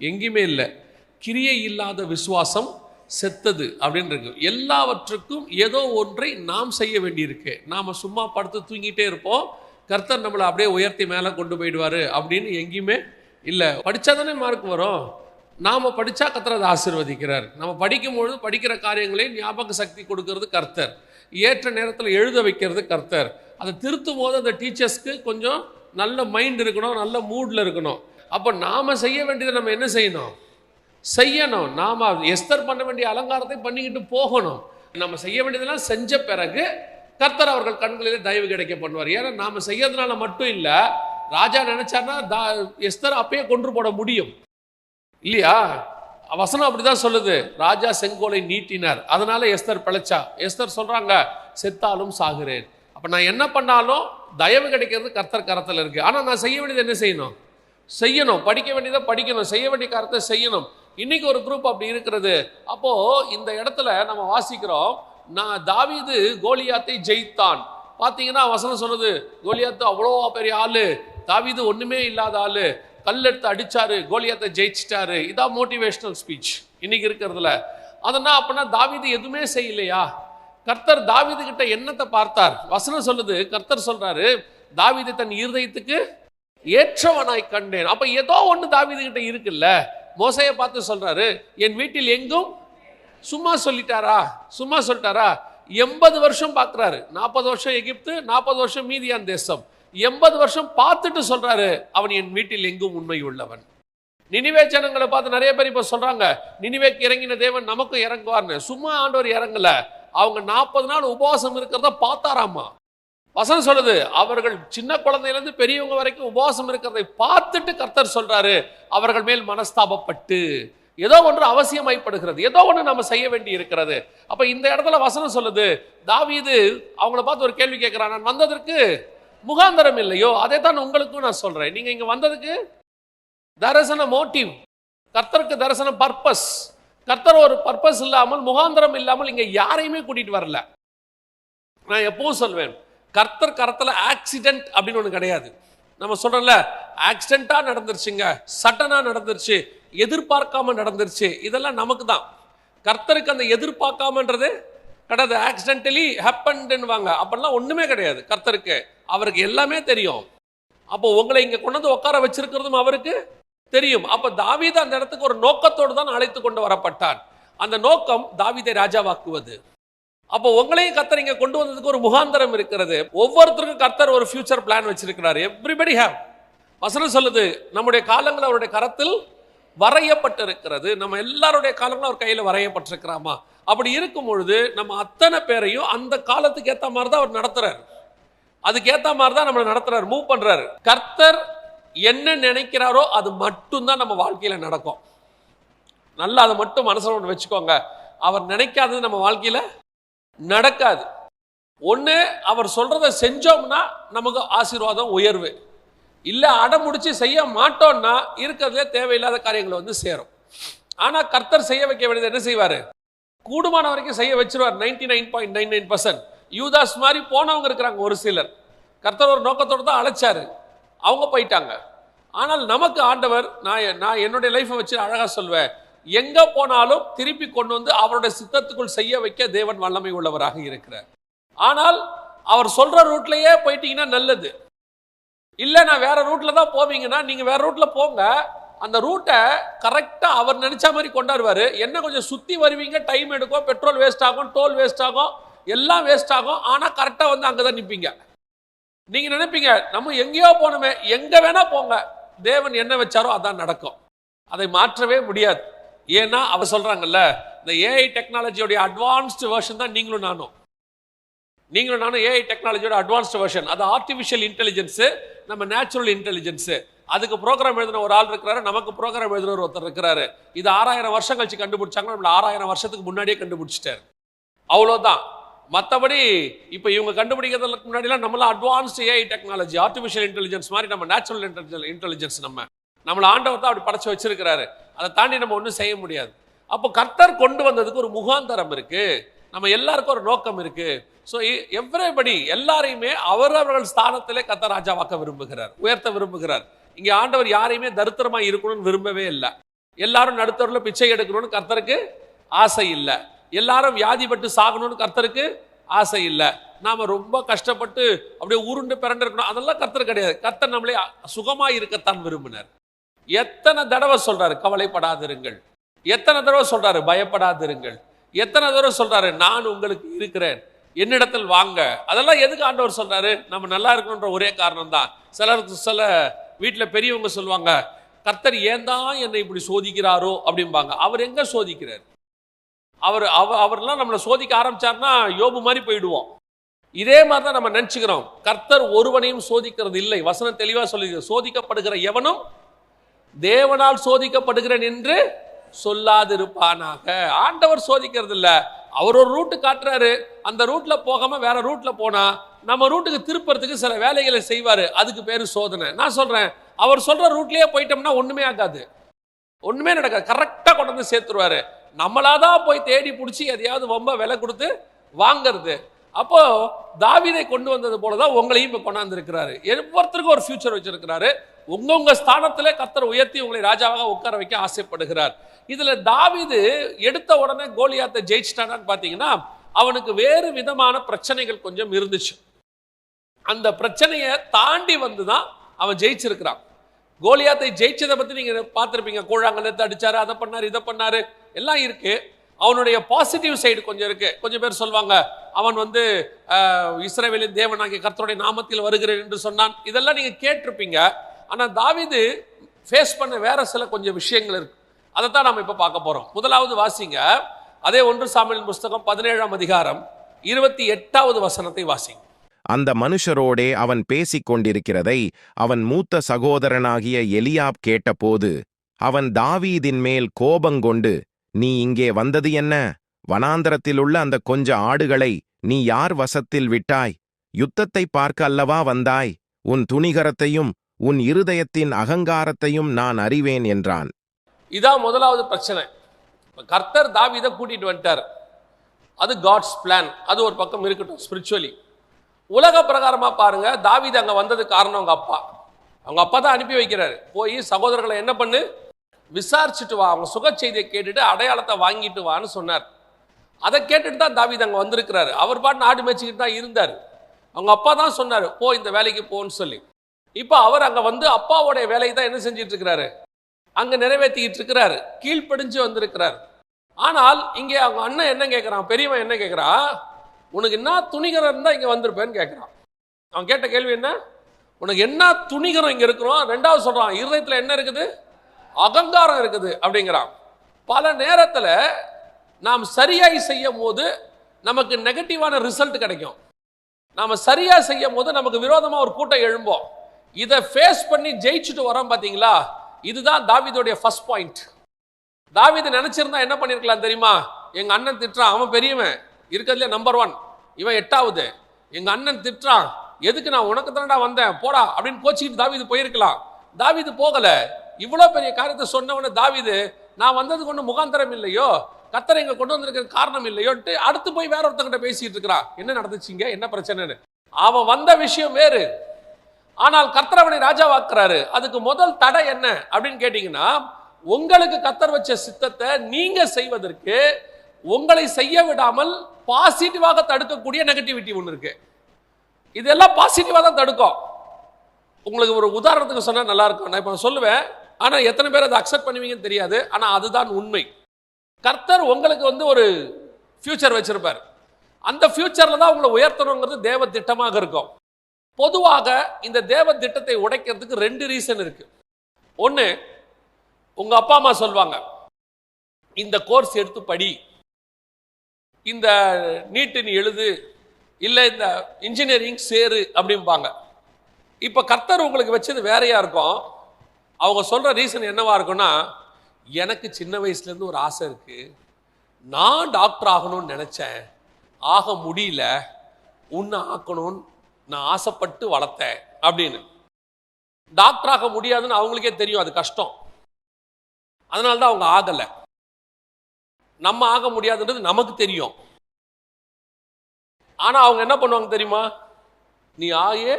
எங்கேயுமே இல்லை. கிரியை இல்லாத விசுவாசம் செத்தது அப்படின்னு இருக்கு எல்லாவற்றுக்கும் ஏதோ ஒன்றை நாம் செய்ய வேண்டியிருக்கு. நாம் சும்மா படுத்து தூங்கிட்டே இருப்போம். கர்த்தர் நம்மளை அப்படியே உயர்த்தி மேலே கொண்டு போயிடுவார் அப்படின்னு எங்கேயுமே இல்லை. படித்தா தானே மார்க் வரும். நாம் படித்தா கர்த்தர் அதை ஆசிர்வதிக்கிறார். நம்ம படிக்கும் பொழுது படிக்கிற காரியங்களே ஞாபக சக்தி கொடுக்கறது கர்த்தர். ஏற்ற நேரத்தில் எழுத வைக்கிறது கர்த்தர். அதை திருத்தும் போது அந்த டீச்சர்ஸ்க்கு கொஞ்சம் நல்ல மைண்ட் இருக்கணும் நல்ல மூடில் இருக்கணும். அப்போ நாம் செய்ய வேண்டியதை நம்ம என்ன செய்யணும்? செய்யணும். நாம் எஸ்தர் பண்ண வேண்டிய அலங்காரத்தை பண்ணிக்கிட்டு போகணும். நம்ம செய்ய வேண்டியதெல்லாம் செஞ்ச பிறகு கர்த்தர் அவர்கள் கண்களிலே தயவு கிடைக்க பண்ணுவார். ஏன்னா நாம் செய்யறதுனால மட்டும் இல்லை ராஜா நினைச்சார்னா தா எஸ்தர் அப்பயே கொன்று போட முடியும். இல்லையா? வசனம் அப்படிதான் சொல்லுது. ராஜா செங்கோலை நீட்டினார். அதனால எஸ்தர் பிழைச்சா. எஸ்தர் சொல்றாங்க செத்தாலும் சாகுறேன். அப்ப நான் என்ன பண்ணாலும் தயவு கிடைக்கிறது கர்த்தர் கரத்தில் இருக்கு. ஆனா நான் செய்ய வேண்டியது என்ன செய்யணும்? செய்யணும். படிக்க வேண்டியதை படிக்கணும். செய்ய வேண்டிய காரத்தை செய்யணும். இன்னைக்கு ஒரு குரூப் அப்படி இருக்கிறது. அப்போ இந்த இடத்துல நம்ம வாசிக்கிறோம் நான் தாவிது கோலியாத்தை ஜெயித்தான். பார்த்தீங்கன்னா வசனம் சொல்லுது கோலியாத்து அவ்வளோ பெரிய ஆளு தாவீது ஒன்றுமே இல்லாத ஆளு. கல்லெடுத்து அடிச்சாரு கோலியாத்தை ஜெயிச்சிட்டாரு. இதான் மோட்டிவேஷ்னல் ஸ்பீச் இன்னைக்கு இருக்கிறதுல. அதனால் அப்படின்னா தாவீது எதுவுமே செய்யலையா? கர்த்தர் தாவீது கிட்ட என்னத்தை பார்த்தார்? வசனம் சொல்லுது கர்த்தர் சொல்றாரு தாவீதை தன் இருதயத்துக்கு ஏற்றவனாய் கண்டேன். அப்ப ஏதோ ஒன்று தாவிது கிட்ட இருக்குல்ல? மோசையை பார்த்து சொல்றாரு என் வீட்டில் எங்கும் சும்மா சொல்லிட்டாரா? சும்மா சொல்லிட்டாரா? எண்பது வருஷம் பார்க்குறாரு. நாற்பது வருஷம் எகிப்து நாற்பது வருஷம் மீதியான் தேசம். எண்பது வருஷம் பார்த்துட்டு சொல்றாரு அவன் என் வீட்டில் எங்கும் உண்மை உள்ளவன். நினிவே ஜனங்களை பார்த்து நிறைய பேர் இப்போ சொல்றாங்க நினிவேக்கு இறங்கின தேவன் நமக்கும் இறங்குவார்னு. சும்மா ஆண்டவர் இறங்கல. அவங்க நாற்பது நாள் உபவாசம் இருக்கிறத பார்த்தாராமா? வசனம் சொல்லுது அவர்கள் சின்ன குழந்தையிலேருந்து பெரியவங்க வரைக்கும் உபவாசம் இருக்கிறதை பார்த்துட்டு கர்த்தர் சொல்றாரு அவர்கள் மேல் மனஸ்தாபப்பட்டு. ஏதோ ஒன்று அவசியமாய்ப்படுகிறது ஏதோ ஒன்று நம்ம செய்ய வேண்டி இருக்கிறது. அப்போ இந்த இடத்துல வசனம் சொல்லுது தாவீது அவங்கள பார்த்து ஒரு கேள்வி கேட்குறான் நான் வந்ததற்கு முகாந்தரம் இல்லையோ? அதை தான் உங்களுக்கும் நான் சொல்கிறேன் நீங்கள் இங்கே வந்ததுக்கு தரிசன மோட்டிவ் கர்த்தருக்கு தரிசன பர்பஸ். கர்த்தர் ஒரு பர்பஸ் இல்லாமல் முகாந்தரம் இல்லாமல் இங்கே யாரையுமே கூட்டிகிட்டு வரல. நான் எப்பவும் சொல்வேன் கர்த்தர் கரத்தில் ஆக்சிடென்ட் அப்படின்னு ஒன்று கிடையாது. நம்ம சொல்கிறோம்ல ஆக்சிடெண்ட்டாக நடந்துருச்சுங்க சட்டனாக நடந்துருச்சு எதிர்பார்க்காம நடந்துருச்சு இதெல்லாம் நமக்கு தான் கர்த்தருக்கு அந்த எதிர்பார்க்காமன்றது கிடையாது. ஆக்சிடென்டலி ஹேப்பன்டுவாங்க அப்படிலாம் ஒன்றுமே கிடையாது கர்த்தருக்கு. அவருக்கு எல்லாமே தெரியும். அப்போ உங்களை இங்கே கொண்டு வந்து உட்கார வச்சிருக்கிறதும் அவருக்கு தெரியும். அப்போ தாவீது அந்த இடத்துக்கு ஒரு நோக்கத்தோடு தான் அழைத்து கொண்டு வரப்பட்டான் அந்த நோக்கம் தாவீதை ராஜாவாக்குவது. அப்போ உங்களையும் கர்த்தர் இங்க கொண்டு வந்ததுக்கு ஒரு முகாந்தரம் இருக்கிறது. ஒவ்வொருத்தருக்கும் கர்த்தர் ஒரு ஃபியூச்சர் பிளான் வச்சிருக்கிறார். எவ்ரிபடி ஹேவ் வசனம் சொல்லுது நம்முடைய காலங்கள் அவருடைய கரத்தில் வரையப்பட்டிருக்கிறது. நம்ம எல்லாருடைய காலங்களும் அவர் கையில் வரையப்பட்டிருக்கிறாமா? அப்படி இருக்கும் பொழுது நம்ம அத்தனை பேரையும் அந்த காலத்துக்கு ஏற்ற மாதிரி தான் அவர் நடத்துறாரு. அதுக்கு ஏற்ற மாதிரி தான் நம்மளை நடத்துறாரு மூவ் பண்றாரு. கர்த்தர் என்ன நினைக்கிறாரோ அது மட்டும்தான் நம்ம வாழ்க்கையில நடக்கும். நல்லா அதை மட்டும் மனசில் ஒன்று வச்சுக்கோங்க. அவர் நினைக்காதது நம்ம வாழ்க்கையில நடக்காது. ஒன்று அவர் சொல்கிறத செஞ்சோம்னா நமக்கு ஆசீர்வாதம் உயர்வு. இல்லை அடமுடிச்சு செய்ய மாட்டோம்னா இருக்கிறதுலே தேவையில்லாத காரியங்களை வந்து சேரும். ஆனால் கர்த்தர் செய்ய வைக்க வேண்டியது என்ன செய்வார்? கூடுமான வரைக்கும் செய்ய வச்சிருவார். Ninety nine point nine nine percent யூதாஸ் மாதிரி போனவங்க இருக்கிறாங்க ஒரு சிலர். கர்த்தர் ஒரு நோக்கத்தோடு தான் அழைச்சாரு. அவங்க போயிட்டாங்க. ஆனால் நமக்கு ஆண்டவர் நான் நான் என்னுடைய லைஃப்பை வச்சு அழகாக சொல்வேன். எங்கே போனாலும் திருப்பி கொண்டு வந்து அவருடைய சித்தத்துக்குள் செய்ய வைக்க தேவன் வல்லமை உள்ளவராக இருக்கிறார். ஆனால் அவர் சொல்ற ரூட்லயே போயிட்டீங்கன்னா நல்லது. இல்லை நான் வேற ரூட்ல தான் போவீங்கன்னா நீங்க வேற ரூட்ல போங்க. அந்த ரூட்டை கரெக்டா அவர் நினைச்ச மாதிரி கொண்டாடுவாரு. என்ன கொஞ்சம் சுத்தி வருவீங்க டைம் எடுக்கும் பெட்ரோல் வேஸ்ட் ஆகும் டோல் வேஸ்ட் ஆகும் எல்லாம் வேஸ்ட் ஆகும். ஆனா கரெக்டா வந்து அங்கதான் நிற்பீங்க நீங்க நினைப்பீங்க நம்ம எங்கேயோ போனோமே எங்க வேணா போங்க. தேவன் என்ன வச்சாரோ அதான் நடக்கும். அதை மாற்றவே முடியாது. ஏன்னா அவ சொல்றாங்கல்ல இந்த ஏஐ டெக்னாலஜியோடைய அட்வான்ஸ்டு வேர்ஷன் தான் நீங்களும் நானும். நீங்களும் நானும் ஏஐ டெக்னாலஜியோட அட்வான்ஸ்டு வேர்ஷன் அது ஆர்டிஃபிஷியல் இன்டெலிஜென்ஸு நம்ம நேச்சுரல் இன்டெலிஜென்ஸு அதுக்கு ப்ரோக்ராம் எழுதின ஒரு ஆள் இருக்கிறாரு நமக்கு ப்ரோக்ராம் எழுதுன ஒருத்தர் இருக்கிறாரு. இது ஆறாயிரம் வருஷம் கழிச்சு கண்டுபிடிச்சாங்க நம்மள ஆறாயிரம் வருஷத்துக்கு முன்னாடியே கண்டுபிடிச்சிட்டாரு. அவ்வளோதான் மற்றபடி இப்போ இவங்க கண்டுபிடிக்கிறதுக்கு முன்னாடிலாம் நம்மளாம் advanced AI technology artificial intelligence மாதிரி நம்ம நேச்சுரல் இன்டெலிஜென்ஸ் நம்ம. நம்மளை ஆண்டவர் தான் அப்படி படைச்சு வச்சிருக்கிறாரு. அதை தாண்டி நம்ம ஒன்றும் செய்ய முடியாது. அப்போ கர்த்தர் கொண்டு வந்ததுக்கு ஒரு முகாந்தரம் இருக்குது நம்ம எல்லாருக்கும் ஒரு நோக்கம் இருக்குது ஸோ எவ்ரிபடி எல்லாரையுமே அவரவர்கள் ஸ்தானத்திலே கர்த்தர் ராஜாவாக்க விரும்புகிறார் உயர்த்த விரும்புகிறார். இங்கே ஆண்டவர் யாரையுமே தரித்திரமா இருக்கணும்னு விரும்பவே இல்லை. எல்லாரும் நடுத்தரில் பிச்சை எடுக்கணும்னு கர்த்தருக்கு ஆசை இல்லை. எல்லாரும் வியாதிப்பட்டு சாகணும்னு கர்த்தருக்கு ஆசை இல்லை. நாம் ரொம்ப கஷ்டப்பட்டு அப்படியே உருண்டு பிறண்டு இருக்கணும் அதெல்லாம் கர்த்தர் கிடையாது. கர்த்தர் நம்மளே சுகமாக இருக்கத்தான் விரும்பினார். எத்தனை தடவை சொல்றாரு கவலைப்படாதிருங்கள். எத்தனை தடவை சொல்றாரு பயப்படாதிருங்கள். எத்தனை தடவை சொல்றாரு நான் உங்களுக்கு இருக்கிறேன் என்னிடத்தில் வாங்க. அதெல்லாம் எதுக்கு ஆண்டவர் சொல்றாரு? நம்ம நல்லா இருக்கணுன்ற ஒரே காரணம் தான் சிலருக்கு சில வீட்டில் பெரியவங்க சொல்லுவாங்க கர்த்தர் ஏன் தான் என்னை இப்படி சோதிக்கிறாரோ? அப்படிம்பாங்க. அவர் எங்க சோதிக்கிறார்? அவர் அவ அவர்லாம் நம்மளை சோதிக்க ஆரம்பிச்சார்னா யோபு மாதிரி போயிடுவோம். இதே மாதிரி தான் நம்ம நினச்சிக்கிறோம். கர்த்தர் ஒருவனையும் சோதிக்கிறது இல்லை. வசனம் தெளிவாக சொல்லி சோதிக்கப்படுகிற எவனும் தேவனால் சோதிக்கப்படுகிறேன் என்று சொல்லாதிருப்பானாக. ஆண்டவர் சோதிக்கிறது இல்லை அவர் ஒரு ரூட்டு காட்டுறாரு. அந்த ரூட்ல போகாம வேற ரூட்ல போனா நம்ம ரூட்டுக்கு திருப்பறதுக்கு சில வேலைகளை செய்வாரு. அதுக்கு பேரு சோதனை. நான் சொல்றேன். அவர் சொல்ற ரூட்லயே போயிட்டோம்னா ஒண்ணுமே ஆகாது. ஒண்ணுமே நடக்காது. கரெக்டா கொண்டு வந்து சேர்த்துருவாரு. நம்மளாதான் போய் தேடி பிடிச்சி எதையாவது ரொம்ப விலை கொடுத்து வாங்கிறது. அப்போ தாவிதை கொண்டு வந்தது போலதான் உங்களையும் இப்ப கொண்டாந்து இருக்கிறாரு ஒவ்வொருத்தருக்கும் ஒரு ஃபியூச்சர் வச்சிருக்கிறாரு. உங்க ஸ்தானத்தில் ஸ்தானத்திலே கர்த்தர் உயர்த்தி உங்களை ராஜாவாக உட்கார வைக்க ஆசைப்படுகிறார். இதில் தாவிது எடுத்த உடனே கோலியாத்தை ஜெயிச்சிட்டானான்னு பார்த்தீங்கன்னா அவனுக்கு வேறு விதமான பிரச்சனைகள் கொஞ்சம் இருந்துச்சு. அந்த பிரச்சனையை தாண்டி வந்து தான் அவன் ஜெயிச்சிருக்கிறான். கோலியாத்தை ஜெயிச்சதை பற்றி நீங்கள் பார்த்துருப்பீங்க. கூழாங்கல் எடுத்து அடித்தார் அதை பண்ணாரு இதை பண்ணார் எல்லாம் இருக்குது அவனுடைய பாசிட்டிவ் சைடு கொஞ்சம் இருக்கு. கொஞ்சம் பேர் சொல்லுவாங்க அவன் வந்து இஸ்ரேவேலின் இஸ்ரவேலின் தேவனாகிய கர்த்தருடைய நாமத்தில் வருகிறேன் என்று சொன்னான். இதெல்லாம் நீங்கள் கேட்டிருப்பீங்க. ஆனா தாவிது ஃபேஸ் பண்ண வேற சில கொஞ்சம் விஷயங்கள் இருக்கு. அதைத்தான் நம்ம இப்ப பார்க்க போறோம். முதலாவது வாசிங்க. அதே ஒன்று சாமியின் புஸ்தகம் பதினேழாம் அதிகாரம் இருபத்தி எட்டாவது வசனத்தை வாசிங்க. அந்த மனுஷரோடே அவன் பேசிக் கொண்டிருக்கிறதை அவன் மூத்த சகோதரனாகிய எலியாப் கேட்டபோது அவன் தாவீதின் மேல் கோபங்கொண்டு நீ இங்கே வந்தது என்ன? வனாந்தரத்திலுள்ள அந்த கொஞ்ச ஆடுகளை நீ யார் வசத்தில் விட்டாய்? யுத்தத்தை பார்க்க அல்லவா வந்தாய்? உன் துணிகரத்தையும் உன் இருதயத்தின் அகங்காரத்தையும் நான் அறிவேன் என்றான். இதான் முதலாவது பிரச்சனை. கர்த்தர் தாவிதை கூட்டிட்டு வந்துட்டார். அது காட்ஸ் பிளான் அது ஒரு பக்கம் இருக்கட்டும் ஸ்பிரிச்சுவலி உலக பிரகாரமாக பாருங்க தாவீது அங்க வந்தது காரணம் அவங்க அப்பா. அவங்க அப்பா தான் அனுப்பி வைக்கிறாரு. போய் சகோதரர்களை என்ன பண்ணு? விசாரிச்சுட்டு வா. அவங்க சுக செய்தியை கேட்டுட்டு அடையாளத்தை வாங்கிட்டு வான்னு சொன்னார். அதை கேட்டுட்டு தான் தாவீது அங்க வந்திருக்கிறாரு. அவர் பாட்டு நாடு மேய்ச்சிக்கிட்டு தான் இருந்தார். அவங்க அப்பா தான் சொன்னார் போ இந்த வேலைக்கு போன்னு சொல்லி. இப்போ அவர் அங்கே வந்து அப்பாவோடைய வேலையை தான் என்ன செஞ்சிட்டு இருக்கிறாரு அங்கே நிறைவேற்றிக்கிட்டு இருக்கிறாரு கீழ்ப்படிஞ்சு வந்திருக்கிறார். ஆனால் இங்கே அவங்க அண்ணன் என்ன கேட்குறான் பெரியவன் என்ன கேட்குறான் உனக்கு என்ன துணிகரம் இருந்தால் இங்கே வந்திருப்பேன்னு கேட்குறான் அவன் கேட்ட கேள்வி என்ன? உனக்கு என்ன துணிகரம் இங்கே இருக்கிறோம் ரெண்டாவது சொல்கிறான் இருதயத்தில் என்ன இருக்குது? அகங்காரம் இருக்குது. அப்படிங்கிறான். பல நேரத்தில் நாம் சரியாய் செய்யும் போது நமக்கு நெகட்டிவான ரிசல்ட் கிடைக்கும். நாம் சரியாக செய்யும் போது நமக்கு விரோதமாக ஒரு கூட்டம் எழும்போம். இதை ஃபேஸ் பண்ணி ஜெயிச்சுட்டு வரோம் பார்த்தீங்களா இதுதான் தாவிதோடைய ஃபர்ஸ்ட் பாயிண்ட் தாவிதை நினைச்சிருந்தா என்ன பண்ணிருக்கலாம் தெரியுமா? எங்க அண்ணன் திட்டுறான் அவன் பெரியவன். இருக்கிறதுல நம்பர் ஒன் இவன் எட்டாவது. எங்க அண்ணன் திட்டுறான் எதுக்கு நான் உனக்கு தானடா வந்தேன்? போடா அப்படின்னு கோச்சிக்கிட்டு தாவீது போயிருக்கலாம். தாவீது போகல. இவ்வளோ பெரிய காரியத்தை சொன்னவன தாவீது நான் வந்ததுக்கு ஒன்றும் முகாந்தரம் இல்லையோ? கத்தரை இங்கே கொண்டு வந்திருக்கிற காரணம் இல்லையோன்ட்டு அடுத்து போய் வேற ஒருத்தங்கிட்ட பேசிட்டு இருக்கிறான். என்ன நடந்துச்சுங்க? என்ன பிரச்சனைன்னு? அவன் வந்த விஷயம் வேறு. ஆனால் கர்த்தர் அவனை ராஜாவாக்குறாரு. அதுக்கு முதல் தடை என்ன? அப்படின்னு கேட்டீங்கன்னா உங்களுக்கு கத்தர் வச்ச சித்தத்தை நீங்க செய்வதற்கு உங்களை செய்ய விடாமல் பாசிட்டிவாக தடுக்கக்கூடிய நெகட்டிவிட்டி ஒன்று இருக்கு. இதெல்லாம் பாசிட்டிவாக தான் தடுக்கும். உங்களுக்கு ஒரு உதாரணத்துக்கு சொன்னால் நல்லா இருக்கும். நான் இப்போ சொல்லுவேன். ஆனால் எத்தனை பேர் அதை அக்செப்ட் பண்ணுவீங்கன்னு தெரியாது. ஆனால் அதுதான் உண்மை. கர்த்தர் உங்களுக்கு வந்து ஒரு ஃபியூச்சர் வச்சிருப்பார். அந்த ஃபியூச்சரில் தான் உங்களை உயர்த்தணுங்கிறது தேவ திட்டமாக இருக்கும். பொதுவாக இந்த தேவ திட்டத்தை உடைக்கிறதுக்கு ரெண்டு ரீசன் இருக்கு. ஒன்று உங்க அப்பா அம்மா சொல்லுவாங்க இந்த கோர்ஸ் எடுத்து படி. இந்த நீட்டு நீ எழுது. இல்லை இந்த இன்ஜினியரிங் சேரு அப்படிம்பாங்க. இப்போ கர்த்தர் உங்களுக்கு வச்சது வேறையாக இருக்கும். அவங்க சொல்கிற ரீசன் என்னவா இருக்கும்னா எனக்கு சின்ன வயசுலேருந்து ஒரு ஆசை இருக்குது நான் டாக்டர் ஆகணும்னு நினச்சேன். ஆக முடியல. உன்னை ஆக்கணும்னு நான் ஆசைப்பட்டு வளர்த்தேன் அப்படின்னு. டாக்டர் ஆக முடியாதுன்னு அவங்களுக்கே தெரியும் அது கஷ்டம். அதனால தான் அவங்க ஆகலை. நம்ம ஆக முடியாதுன்றது நமக்கு தெரியும். ஆனா அவங்க என்ன பண்ணுவாங்க தெரியுமா? நீ ஆயே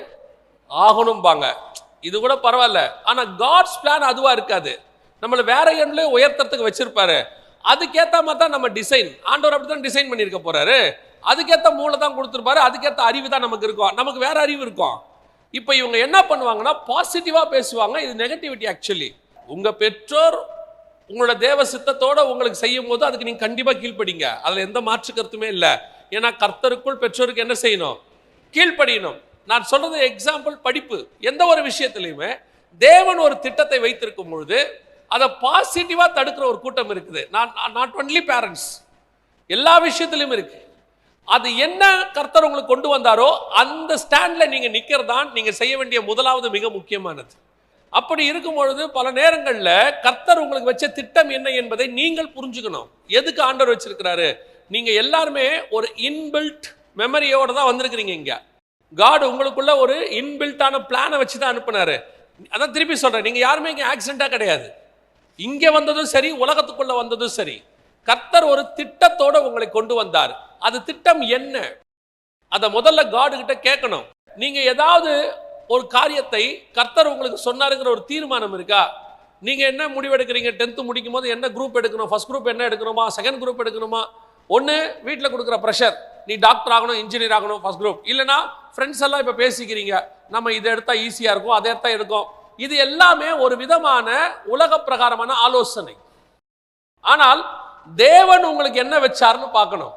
ஆகணும்பாங்க. இது கூட பரவாயில்ல. ஆனா காட்ஸ் பிளான் அதுவா இருக்காது. நம்மளை வேற எண்ணிலே உயர்த்தத்துக்கு வச்சிருப்பாரு. அதுக்கேத்த மாதிரி தான் நம்ம டிசைன் ஆண்டவர் அப்படி தான் டிசைன் பண்ணியிருக்க போறாரு. அதுக்கேற்ற மூளை தான் கொடுத்துருப்பாரு அதுக்கேற்ற அறிவு தான் நமக்கு இருக்கும். நமக்கு வேற அறிவு இருக்கும். இப்போ இவங்க என்ன பண்ணுவாங்கன்னா பாசிட்டிவா பேசுவாங்க இது நெகட்டிவிட்டி ஆக்சுவலி உங்க பெற்றோர் உங்களோட தேவ சித்தத்தோட உங்களுக்கு செய்யும் போது அதுக்கு நீங்க கண்டிப்பா கீழ்ப்படிங்க. அதுல எந்த மாற்று கருத்துமே இல்லை. ஏன்னா கர்த்தருக்குள் பெற்றோருக்கு என்ன செய்யணும்? கீழ்ப்படியணும். நான் சொல்றது எக்ஸாம்பிள் படிப்பு. எந்த ஒரு விஷயத்துலையுமே தேவன் ஒரு திட்டத்தை வைத்திருக்கும் பொழுது அதை பாசிட்டிவா தடுக்கிற ஒரு கூட்டம் இருக்குது. நான் நாட் ஒன்லி பேரண்ட்ஸ் எல்லா விஷயத்திலையும் இருக்கு. அது என்ன கர்த்தர் உங்களுக்கு கொண்டு வந்தாரோ அந்த ஸ்டாண்டில் நீங்கள் நிற்கிறது தான் நீங்கள் செய்ய வேண்டிய முதலாவது மிக முக்கியமானது. அப்படி இருக்கும் பொழுது பல நேரங்களில் கர்த்தர் உங்களுக்கு வச்ச திட்டம் என்ன என்பதை நீங்கள் புரிஞ்சுக்கணும். எதுக்கு ஆண்டவர் வச்சிருக்கிறாரு? நீங்கள் எல்லாருமே ஒரு இன்பில்ட் மெமரியோட தான் வந்திருக்கிறீங்க இங்கே. காடு உங்களுக்குள்ள ஒரு இன்பில்ட்டான பிளானை வச்சு தான் அனுப்புனாரு. அதான் திருப்பி சொல்கிறேன் நீங்கள் யாருமே இங்கே ஆக்சிடெண்ட்டாக கிடையாது. இங்கே வந்ததும் சரி உலகத்துக்குள்ளே வந்ததும் சரி. கர்த்தர் ஒரு திட்டத்தோடு உங்களை கொண்டு வந்தார். அது திட்டம் என்ன? அதை முதல்ல காடு கிட்ட கேட்கணும். நீங்க ஏதாவது ஒரு காரியத்தை கர்த்தர் உங்களுக்கு சொன்னாருங்கிற ஒரு தீர்மானம் இருக்கா? நீங்க என்ன முடிவெடுக்கிறீங்க டென்த்து முடிக்கும் போது என்ன குரூப் எடுக்கணும்? ஃபர்ஸ்ட் குரூப் என்ன எடுக்கணுமா? செகண்ட் குரூப் எடுக்கணுமா? ஒன்று வீட்டில் கொடுக்குற ப்ரெஷர் நீ டாக்டர் ஆகணும் இன்ஜினியர் ஆகணும் ஃபர்ஸ்ட் குரூப் இல்லைனா ஃப்ரெண்ட்ஸ் எல்லாம் இப்போ பேசிக்கிறீங்க. நம்ம இதை எடுத்தால் ஈஸியாக இருக்கும் அதை எடுத்தால் எடுக்கும். இது எல்லாமே ஒரு விதமான உலக பிரகாரமான ஆலோசனை. ஆனால் தேவன் உங்களுக்கு என்ன வச்சாருன்னு பார்க்கணும்.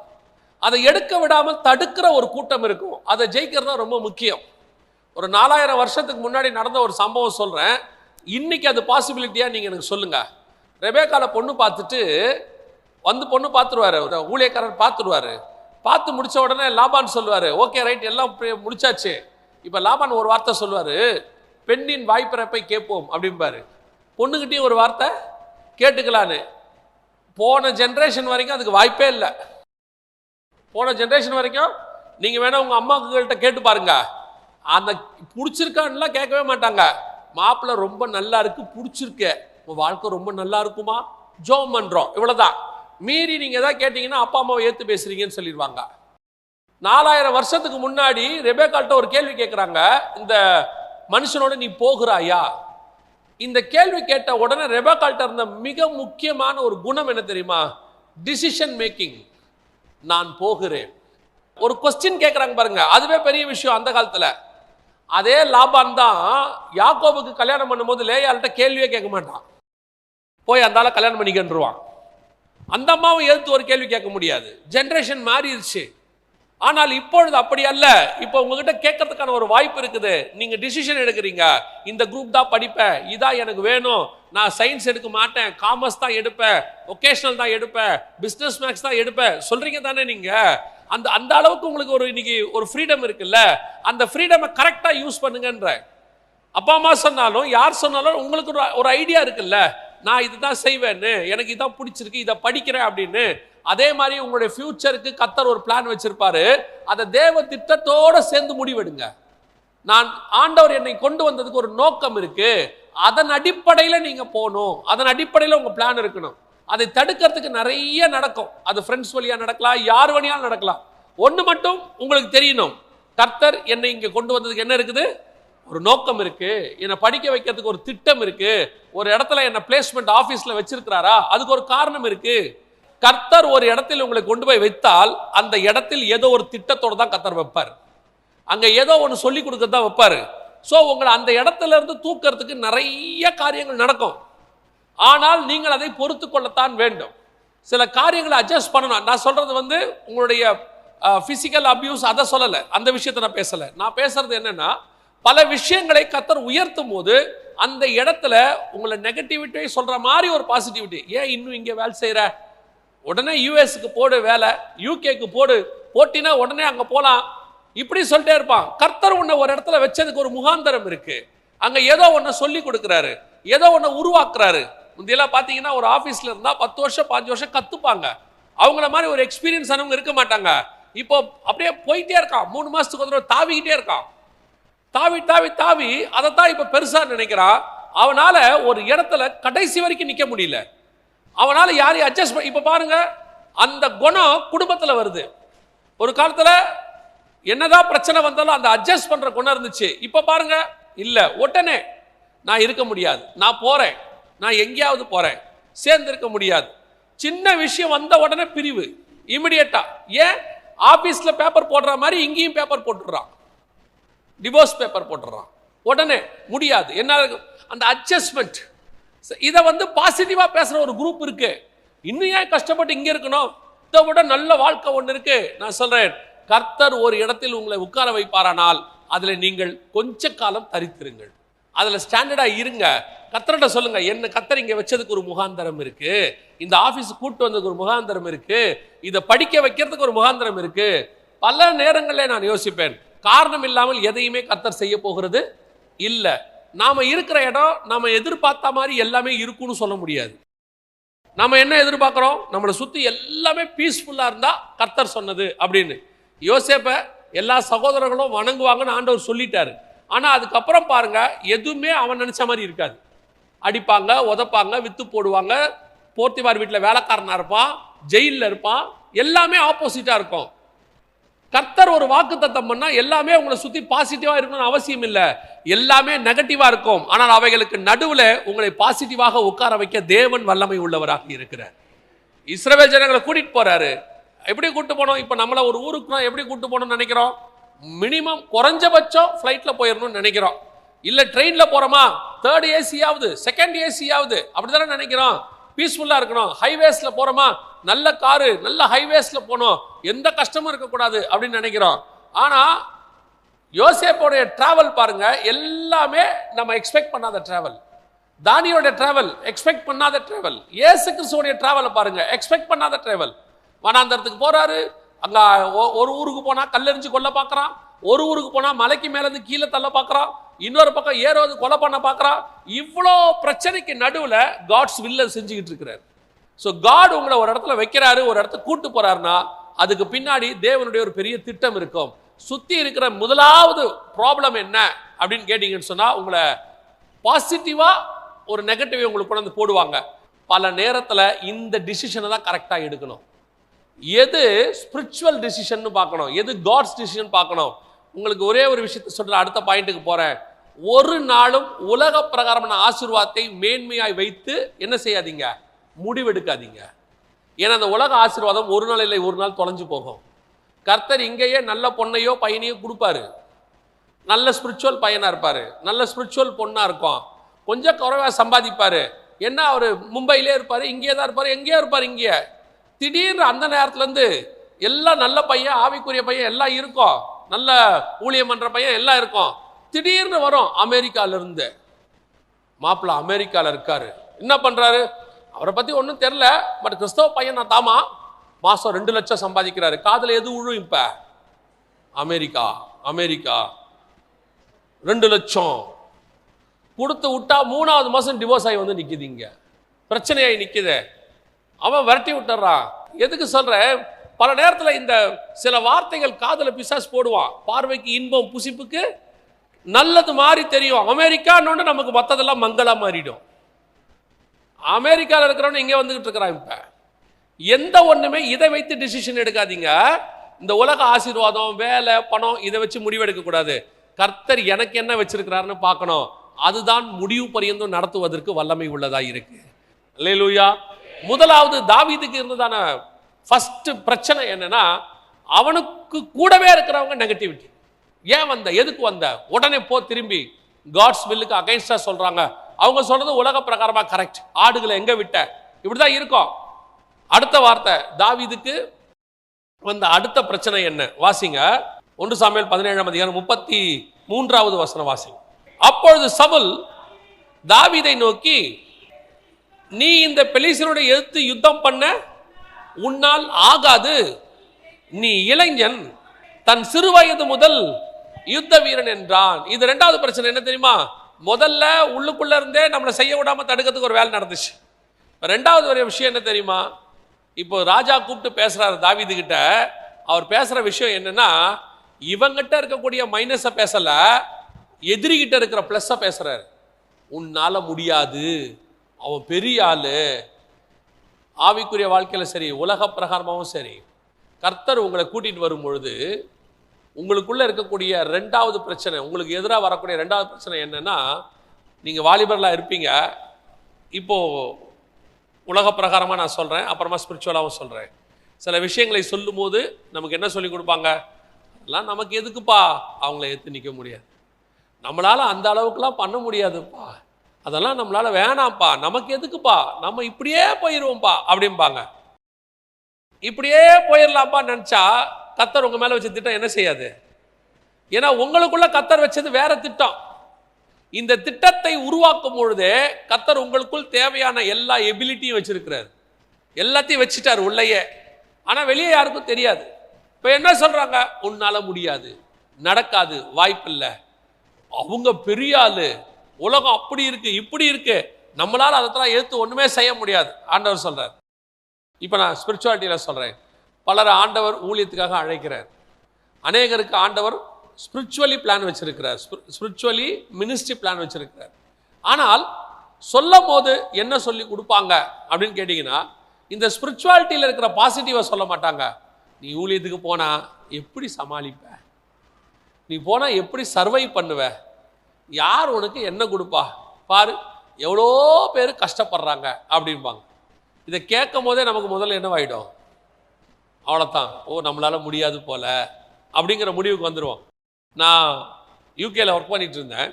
அதை எடுக்க விடாமல் தடுக்கிற ஒரு கூட்டம் இருக்கும். அதை ஜெயிக்கிறது தான் ரொம்ப முக்கியம். ஒரு நாலாயிரம் வருஷத்துக்கு முன்னாடி நடந்த ஒரு சம்பவம் சொல்கிறேன் இன்னைக்கு அது பாசிபிலிட்டியாக நீங்கள் எனக்கு சொல்லுங்கள் ரெபேக்கால பொண்ணு பார்த்துட்டு வந்து பொண்ணு பார்த்துருவாரு. ஒரு ஊழியக்காரர் பார்த்துருவாரு. பார்த்து முடிச்ச உடனே லாபான் சொல்லுவார். ஓகே ரைட் எல்லாம் முடிச்சாச்சு. இப்போ லாபான் ஒரு வார்த்தை சொல்லுவார். பெண்ணின் வாய்ப்பிறப்பை கேட்போம் அப்படிம்பாரு. பொண்ணுக்கிட்டேயும் ஒரு வார்த்தை கேட்டுக்கலான்னு. போன ஜென்ரேஷன் வரைக்கும் அதுக்கு வாய்ப்பே இல்லை. போன ஜென்ரேஷன் வரைக்கும் நீங்க வேணா உங்க அம்மாக்கிட்ட கேட்டு பாருங்க. அந்த பிடிச்சிருக்கான்லாம் கேட்கவே மாட்டாங்க. மாப்பிள்ளை ரொம்ப நல்லா இருக்கு பிடிச்சிருக்கு. உன் வாழ்க்கை ரொம்ப நல்லா இருக்குமா? ஜோம் பண்றோம். இவ்வளவுதான். மீறி நீங்க ஏதாவது கேட்டீங்கன்னா அப்பா அம்மாவை ஏத்து பேசுறீங்கன்னு சொல்லிடுவாங்க. நாலாயிரம் வருஷத்துக்கு முன்னாடி ரெபேக்கால்ட்ட ஒரு கேள்வி கேட்குறாங்க இந்த மனுஷனோட நீ போகிறாயா? இந்த கேள்வி கேட்ட உடனே ரெபேக்கால்ட்ட இருந்த மிக முக்கியமான ஒரு குணம் என்ன தெரியுமா? டிசிஷன் மேக்கிங் நான் போகிறேன். ஒரு கொஸ்டின் கேட்குறாங்க பாருங்க. அதுவே பெரிய விஷயம் அந்த காலத்தில். அதே லாபான் தான் யாக்கோபுக்கு கல்யாணம் பண்ணும்போது லேயாள்கிட்ட கேள்வியே கேட்க மாட்டான். போய் அந்தால கல்யாணம் பண்ணிக்கன்றுவான் அந்த அம்மாவும் எதிர்த்து ஒரு கேள்வி கேட்க முடியாது. ஜென்ரேஷன் மாறிடுச்சு. ஆனால் இப்பொழுது அப்படி அல்ல. இப்போ உங்ககிட்ட கேட்கறதுக்கான ஒரு வாய்ப்பு இருக்குது. நீங்க டிசிஷன் எடுக்கிறீங்க. இந்த குரூப் தான் படிப்பேன். இதான் எனக்கு வேணும். நான் சயின்ஸ் எடுக்க மாட்டேன். காமர்ஸ் தான் எடுப்பேன். ஒகேஷனல் தான் எடுப்பேன். பிஸ்னஸ் மேக்ஸ் தான் எடுப்பேன். சொல்றீங்க தானே நீங்க? அந்த அந்த அளவுக்கு உங்களுக்கு ஒரு இன்னைக்கு ஒரு ஃப்ரீடம் இருக்குல்ல? அந்த ஃப்ரீடமை கரெக்டாக யூஸ் பண்ணுங்கன்ற. அப்பா அம்மா சொன்னாலும் யார் சொன்னாலும் உங்களுக்கு ஒரு ஒரு ஐடியா இருக்குல்ல? நான் இதுதான் செய்வேன்னு. எனக்கு இதான் பிடிச்சிருக்கு. இதை படிக்கிறேன் அப்படின்னு. அதே மாதிரி உங்களுடைய ஃபியூச்சருக்கு கத்தர் ஒரு பிளான் வச்சிருப்பாரு. அதை தேவ திட்டத்தோட சேர்ந்து முடிவெடுங்க. நான் ஆண்டவர் என்னை கொண்டு வந்ததுக்கு ஒரு நோக்கம் இருக்கு. அதன் அடிப்படையில் நீங்க போகணும். அதன் அடிப்படையில் உங்க பிளான் இருக்கணும். அதை தடுக்கிறதுக்கு நிறைய நடக்கும். அது ஃப்ரெண்ட்ஸ் வழியா நடக்கலாம் யார் வழியாலும் நடக்கலாம். ஒன்று மட்டும் உங்களுக்கு தெரியணும். கர்த்தர் என்னை இங்கே கொண்டு வந்ததுக்கு என்ன இருக்குது? ஒரு நோக்கம் இருக்கு. என்னை படிக்க வைக்கிறதுக்கு ஒரு திட்டம் இருக்கு. ஒரு இடத்துல என்னை பிளேஸ்மெண்ட் ஆஃபீஸில் வச்சிருக்கிறாரா? அதுக்கு ஒரு காரணம் இருக்குது கர்த்தர் ஒரு இடத்தில் உங்களை கொண்டு போய் வைத்தால் அந்த இடத்தில் ஏதோ ஒரு திட்டத்தோடு தான் கர்த்தர் வைப்பார். அங்கே ஏதோ ஒன்று சொல்லி கொடுக்க தான் வைப்பார். ஸோ உங்களை அந்த இடத்துல இருந்து தூக்கிறதுக்கு நிறைய காரியங்கள் நடக்கும். ஆனால் நீங்கள் அதை பொறுத்து கொள்ளத்தான் வேண்டும். சில காரியங்களை அட்ஜஸ்ட் பண்ணணும். நான் சொல்கிறது வந்து உங்களுடைய ஃபிசிக்கல் அப்யூஸ் அதை சொல்லலை. அந்த விஷயத்தை நான் பேசலை. நான் பேசுறது என்னென்னா பல விஷயங்களை கத்தர் உயர்த்தும் போது அந்த இடத்துல உங்களை நெகட்டிவிட்டியை சொல்கிற மாதிரி ஒரு பாசிட்டிவிட்டி ஏன் இன்னும் இங்கே வேலை செய்கிற உடனே யூஎஸ்க்கு போடு வேலை யூகேக்கு போடு போட்டினா உடனே அங்கே போகலாம் இப்படி சொல்லிட்டே இருப்பான். கர்த்தர் உன்னை ஒரு இடத்துல வச்சதுக்கு ஒரு முகாந்தரம் இருக்கு. அங்கே ஏதோ ஒன்றை சொல்லி கொடுக்குறாரு. ஏதோ ஒன்றை உருவாக்குறாரு. முந்தையெல்லாம் பார்த்தீங்கன்னா ஒரு ஆஃபீஸில் இருந்தால் பத்து வருஷம் பாஞ்சு வருஷம் கற்றுப்பாங்க அவங்கள மாதிரி ஒரு எக்ஸ்பீரியன்ஸ் ஆனவங்க இருக்க மாட்டாங்க. இப்போ அப்படியே போயிட்டே இருக்கான். மூணு மாதத்துக்கு ஒரு தடவை தாவிக்கிட்டே இருக்கான். தாவி தாவி தாவி அதைத்தான் இப்போ பெருசாக நினைக்கிறான். அவனால் ஒரு இடத்துல கடைசி வரைக்கும் நிற்க முடியல. அவனால் யாரையும் அட்ஜஸ்ட் பண்ண இப்ப பாருங்க அந்த குணம் குடும்பத்தில் வருது. ஒரு காலத்தில் என்னதான் பிரச்சனை வந்தாலும் அந்த அட்ஜஸ்ட் பண்ற குணம் இருந்துச்சு. இப்ப பாருங்க இல்ல உடனே நான் இருக்க முடியாது. நான் போறேன். நான் எங்கேயாவது போறேன். சேர்ந்திருக்க முடியாது. சின்ன விஷயம் வந்த உடனே பிரிவு இமிடியட்டா ஏன்? ஆபீஸ்ல பேப்பர் போடுற மாதிரி இங்கேயும் பேப்பர் போட்டுடுறான். டிவோர்ஸ் பேப்பர் போட்டுடுறான். உடனே முடியாது. என்ன அந்த அட்ஜஸ்ட்மெண்ட் இதை வந்து பாசிட்டிவாக பேசுகிற ஒரு குரூப் இருக்கு. இன்னும் ஏன் கஷ்டப்பட்டு இங்கே இருக்கணும்? இதை விட நல்ல வாழ்க்கை ஒன்று இருக்கு. நான் சொல்றேன் கர்த்தர் ஒரு இடத்தில் உங்களை உட்கார வைப்பாரானால் அதில் நீங்கள் கொஞ்ச காலம் தரித்திருங்கள். அதில் ஸ்டாண்டர்டாக இருங்க. கத்தர்கிட்ட சொல்லுங்க என்ன கத்தர் இங்கே வச்சதுக்கு ஒரு முகாந்தரம் இருக்கு. இந்த ஆஃபீஸ் கூட்டு வந்ததுக்கு ஒரு முகாந்தரம் இருக்கு. இதை படிக்க வைக்கிறதுக்கு ஒரு முகாந்தரம் இருக்கு. பல நேரங்களில் நான் யோசிப்பேன் காரணம் இல்லாமல் எதையுமே கத்தர் செய்ய போகிறது இல்லை. நாம் இருக்கிற இடம் நாம் எதிர்பார்த்த மாதிரி எல்லாமே இருக்கும்னு சொல்ல முடியாது. நம்ம என்ன எதிர்பார்க்குறோம்? நம்மளை சுற்றி எல்லாமே பீஸ்ஃபுல்லாக இருந்தால் கர்த்தர் சொன்னது அப்படின்னு. யோசேப்பை எல்லா சகோதரர்களும் வணங்குவாங்கன்னு ஆண்டவர் சொல்லிட்டாரு. ஆனால் அதுக்கப்புறம் பாருங்கள் எதுவுமே அவன் நினச்ச மாதிரி இருக்காது. அடிப்பாங்க உதைப்பாங்க வித்து போடுவாங்க. போர்த்திவார் வீட்டில் வேலைக்காரனாக இருப்பான் ஜெயிலில் இருப்பான். எல்லாமே ஆப்போசிட்டாக இருக்கும். கர்த்தர் ஒரு வாக்கு தத்தம் பண்ணால் எல்லாமே உங்களை சுற்றி பாசிட்டிவாக இருக்கணும்னு அவசியம் இல்லை. எல்லாமே நெகட்டிவாக இருக்கும். ஆனால் அவைகளுக்கு நடுவில் உங்களை பாசிட்டிவாக உட்கார வைக்க தேவன் வல்லமை உள்ளவராக இருக்கிறார். இஸ்ரேல் ஜனங்களை கூட்டிகிட்டு போகிறாரு எப்படி கூட்டு போனோம்? இப்போ நம்மளை ஒரு ஊருக்கு எப்படி கூட்டு போகணும்னு நினைக்கிறோம்? மினிமம் குறைஞ்சபட்சம் ஃப்ளைட்டில் போயிடணும்னு நினைக்கிறோம். இல்லை ட்ரெயினில் போகிறோமா தேர்ட் ஏசியாவது செகண்ட் ஏசியாவது அப்படி தானே நினைக்கிறோம்? பீஸ்ஃபுல்லாக இருக்கணும். ஹைவேஸில் போகிறோமா நல்ல காரு நல்ல ஹைவேஸில் போகணும். எந்த கஷ்டமும் இருக்கக்கூடாது அப்படின்னு நினைக்கிறோம். ஆனால் யோசேப்போடைய ட்ராவல் பாருங்க எல்லாமே நம்ம எக்ஸ்பெக்ட் பண்ணாத ட்ராவல் தானியோட ட்ராவல் எக்ஸ்பெக்ட் பண்ணாத ட்ராவல் ஏசு கிறிஸ்துவோடைய ட்ராவலை பாருங்க எக்ஸ்பெக்ட் பண்ணாத ட்ராவல் வனாந்தரத்துக்கு போறாரு அங்க ஒரு ஊருக்கு போனா கல்லெறிஞ்சு கொல்ல பார்க்கறான் ஒரு ஊருக்கு போனா மலைக்கு மேலேருந்து கீழே தள்ள பார்க்குறான் இன்னொரு பக்கம் ஏறோது கொலை பண்ண பார்க்கறான் இவ்வளோ பிரச்சனைக்கு நடுவில் காட்ஸ் வில்ல செஞ்சுக்கிட்டு இருக்கிறார். ஸோ காட் உங்களை ஒரு இடத்துல வைக்கிறாரு ஒரு இடத்துல கூட்டு போகிறாருன்னா அதுக்கு பின்னாடி தேவனுடைய ஒரு பெரிய திட்டம் இருக்கும். சுற்றி இருக்கிற முதலாவது ப்ராப்ளம் என்ன அப்படின்னு கேட்டிங்கன்னு சொன்னால் உங்களை பாசிட்டிவாக ஒரு நெகட்டிவை உங்களுக்கு கொண்டு வந்து போடுவாங்க. பல நேரத்தில் இந்த டிசிஷனை தான் கரெக்டாக எடுக்கணும். எது ஸ்பிரிச்சுவல் டிசிஷன் பார்க்கணும் எது காட்ஸ் டிசிஷன் பார்க்கணும். உங்களுக்கு ஒரே ஒரு விஷயத்தை சொல்கிறேன் அடுத்த பாயிண்ட்டுக்கு போகிறேன் ஒரு நாளும் உலக பிரகாரமான ஆசீர்வாதத்தை மேன்மையாய் வைத்து என்ன செய்யாதீங்க? முடிவெடுக்காதீங்க. ஏன்னா அந்த உலக ஆசீர்வாதம் ஒரு நாள் இல்லை ஒரு நாள் தொலைஞ்சு போகும். கர்த்தர் இங்கேயே நல்ல பொண்ணையோ பையனையோ கொடுப்பாரு. நல்ல ஸ்பிரிச்சுவல் பையனாக இருப்பார். நல்ல ஸ்பிரிச்சுவல் பொண்ணாக இருக்கும். கொஞ்சம் குறைவாக சம்பாதிப்பார். என்ன அவர் மும்பையிலே இருப்பார் இங்கேயே தான் இருப்பார் எங்கேயோ இருப்பார் இங்கேயே. திடீர்னு அந்த நேரத்துலேருந்து எல்லாம் நல்ல பையன் ஆவிக்குரிய பையன் எல்லாம் இருக்கும். நல்ல ஊழியம் பண்ணுற பையன் எல்லாம் இருக்கும். திடீர்னு வரும் அமெரிக்கால இருந்து மாப்பிள்ள அமெரிக்காவில் இருக்காரு. என்ன பண்ணுறாரு அவரை பற்றி ஒன்றும் தெரில பட் கிறிஸ்தவ பையன் நான் தாமா? மாதம் ரெண்டு லட்சம் சம்பாதிக்கிறாரு. காதில் எது உழும் இப்ப? America America. ரெண்டு லட்சம். கொடுத்து விட்டா மூணாவது மாதம் டிவோர்ஸ் ஆகி வந்து நிற்கிது இங்கே. பிரச்சனையாகி நிற்கிது அவன் விரட்டி விட்டுறான். எதுக்கு சொல்கிற பல நேரத்தில் இந்த சில வார்த்தைகள் காதில் பிசாஸ் போடுவான். பார்வைக்கு இன்பம் புசிப்புக்கு நல்லது மாதிரி தெரியும். அமெரிக்கான்னு நமக்கு மற்றதெல்லாம் மங்களாக மாறிடும். அமெரிக்காவில் இருக்கிறவன் இங்கே வந்துக்கிட்டு இருக்கிறான் இப்போ. எந்த ஒன்றுமே இதை வைத்து டிசிஷன் எடுக்காதீங்க. இந்த உலக ஆசீர்வாதம் வேலை பணம் இதை வச்சு முடிவெடுக்கக்கூடாது கர்த்தர் எனக்கு என்ன வச்சிருக்கிறாருன்னு பார்க்கணும். அதுதான் முடிவு பரியந்தம் நடத்துவதற்கு வல்லமை உள்ளதாக இருக்கு. அல்லேலூயா. முதலாவது தாவிதுக்கு இருந்ததான ஃபஸ்ட்டு பிரச்சனை என்னன்னா அவனுக்கு கூடவே இருக்கிறவங்க நெகட்டிவிட்டி ஏன் வந்த? எதுக்கு வந்த? உடனே போ திரும்பி. காட்ஸ் வில்லுக்கு அகைன்ஸ்டா சொல்றாங்க. அவங்க சொல்றது உலக பிரகாரமா கரெக்ட் ஆடுகளை எங்க விட்ட? இப்படிதான் இருக்கும். அடுத்த வார்த்தை தாவிதுக்கு வந்த அடுத்த பிரச்சனை என்ன? வாசிங்க. ஒன்று சாமியல் பதினேழாம் அதிகாரம் முப்பத்தி மூன்றாவது வசனம் வாசிங்க. அப்பொழுது சவுல் தாவிதை நோக்கி நீ இந்த பெலிசனுடைய எதிர்த்து யுத்தம் பண்ண? உன்னால் ஆகாது. நீ இளைஞன். தன் சிறுவயது முதல் யுத்த வீரன் என்றான். இது ரெண்டாவது பிரச்சனை. என்ன தெரியுமா? முதல்ல உள்ளுக்குள்ள இருந்தே நம்மளை செய்ய விடாம தடுக்கிறதுக்கு ஒரு வேலை நடந்துச்சு. ரெண்டாவது ஒரு விஷயம் என்ன தெரியுமா? இப்போ ராஜா கூப்பிட்டு பேசுறாரு தாவிது கிட்ட. அவர் பேசுற விஷயம் என்னன்னா இவங்கிட்ட இருக்கக்கூடிய மைனஸை பேசல எதிரிகிட்ட இருக்கிற ப்ளஸ்ஸை பேசுறாரு. உன்னால முடியாது. அவன் பெரிய ஆளு. ஆவிக்குரிய வாழ்க்கையில் சரி உலக பிரகாரமாகவும் சரி கர்த்தர் உங்களை கூட்டிட்டு வரும் பொழுது உங்களுக்குள்ளே இருக்கக்கூடிய ரெண்டாவது பிரச்சனை உங்களுக்கு எதிராக வரக்கூடிய ரெண்டாவது பிரச்சனை என்னென்னா நீங்கள் வாலிபர்களா இருப்பீங்க. இப்போது உலக பிரகாரமாக நான் சொல்கிறேன் அப்புறமா ஸ்பிரிச்சுவலாகவும் சொல்கிறேன் சில விஷயங்களை சொல்லும்போது நமக்கு என்ன சொல்லி கொடுப்பாங்க? அதெல்லாம் நமக்கு எதுக்குப்பா? அவங்கள ஏற்று நிற்க முடியாது. நம்மளால் அந்த அளவுக்குலாம் பண்ண முடியாதுப்பா. அதெல்லாம் நம்மளால் வேணாம்ப்பா. நமக்கு எதுக்குப்பா? நம்ம இப்படியே போயிடுவோம்ப்பா அப்படிம்பாங்க. இப்படியே போயிடலாம்ப்பா நினச்சா கத்தர் உங்கள் மேலே வச்ச திட்டம் என்ன செய்யாது? ஏன்னா உங்களுக்குள்ள கத்தர் வச்சது வேற திட்டம். இந்த திட்டத்தை உருவாக்கும் பொழுதே கத்தர் உங்களுக்குள் தேவையான எல்லா எபிலிட்டியும் வச்சிருக்கிறார். எல்லாத்தையும் வச்சுட்டார் உள்ளேயே. ஆனால் வெளியே யாருக்கும் தெரியாது. இப்போ என்ன சொல்கிறாங்க உன்னால் முடியாது. நடக்காது. வாய்ப்பில்லை. அவங்க பெரிய ஆள். உலகம் அப்படி இருக்குது இப்படி இருக்குது நம்மளால் அதெல்லாம் எடுத்து ஒன்றுமே செய்ய முடியாது. ஆண்டவர் சொல்கிறார் இப்போ நான் ஸ்பிரிச்சுவாலிட்டியில் சொல்கிறேன் பலரை ஆண்டவர் ஊழியத்துக்காக அழைக்கிறார். அநேகருக்கு ஆண்டவர் ஸ்பிரிச்சுவலி பிளான் வச்சிருக்கிறார். ஸ்பிரிச்சுவலி மினிஸ்ட்ரி பிளான் வச்சிருக்கிறார். ஆனால் சொல்லும் போது என்ன சொல்லி கொடுப்பாங்க அப்படின்னு கேட்டிங்கன்னா இந்த ஸ்பிரிச்சுவாலிட்டியில் இருக்கிற பாசிட்டிவை சொல்ல மாட்டாங்க. நீ ஊழியத்துக்கு போனால் எப்படி சமாளிப்ப? நீ போனால் எப்படி சர்வை பண்ணுவ? யார் உனக்கு என்ன கொடுப்பா? பாரு எவ்வளோ பேர் கஷ்டப்படுறாங்க அப்படிம்பாங்க. இதை கேட்கும் போதே நமக்கு முதல்ல என்னவாயிடும்? அவ்வளோதான் ஓ நம்மளால் முடியாது போல. அப்படிங்கிற முடிவுக்கு வந்துடுவோம் நான் யூகேல ஒர்க் பண்ணிகிட்டு இருந்தேன்.